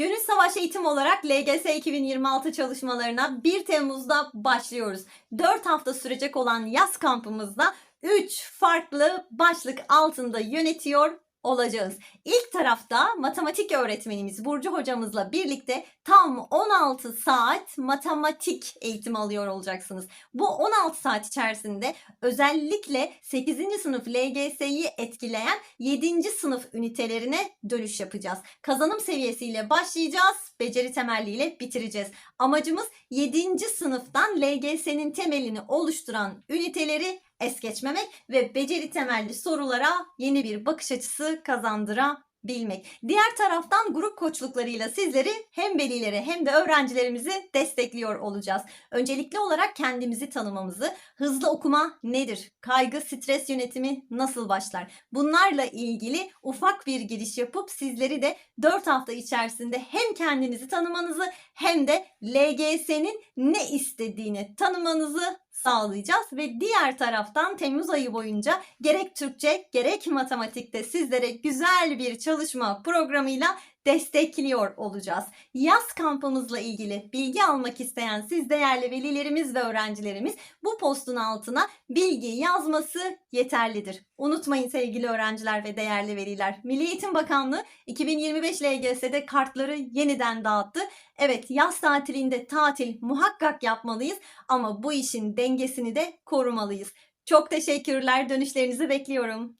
Gönül Savaş Eğitim olarak LGS 2026 çalışmalarına 1 Temmuz'da başlıyoruz. 4 hafta sürecek olan yaz kampımızda 3 farklı başlık altında yönetiyor olacağız. İlk tarafta matematik öğretmenimiz Burcu hocamızla birlikte tam 16 saat matematik eğitimi alıyor olacaksınız. Bu 16 saat içerisinde özellikle 8. sınıf LGS'yi etkileyen 7. sınıf ünitelerine dönüş yapacağız. Kazanım seviyesiyle başlayacağız, beceri temelliyle bitireceğiz. Amacımız 7. sınıftan LGS'nin temelini oluşturan üniteleri es geçmemek ve beceri temelli sorulara yeni bir bakış açısı kazandırabilmek. Diğer taraftan grup koçluklarıyla sizleri hem velileri hem de öğrencilerimizi destekliyor olacağız. Öncelikli olarak kendimizi tanımamızı, hızlı okuma nedir? Kaygı, stres yönetimi nasıl başlar? Bunlarla ilgili ufak bir giriş yapıp sizleri de 4 hafta içerisinde hem kendinizi tanımanızı hem de LGS'nin ne istediğini tanımanızı sağlayacağız ve diğer taraftan Temmuz ayı boyunca gerek Türkçe gerek matematikte sizlere güzel bir çalışma programıyla destekliyor olacağız. Yaz kampımızla ilgili bilgi almak isteyen siz değerli velilerimiz ve öğrencilerimiz bu postun altına bilgi yazması yeterlidir. Unutmayın sevgili öğrenciler ve değerli veliler. Milli Eğitim Bakanlığı 2025 LGS'de kartları yeniden dağıttı. Evet yaz tatilinde tatil muhakkak yapmalıyız ama bu işin dengesini de korumalıyız. Çok teşekkürler. Dönüşlerinizi bekliyorum.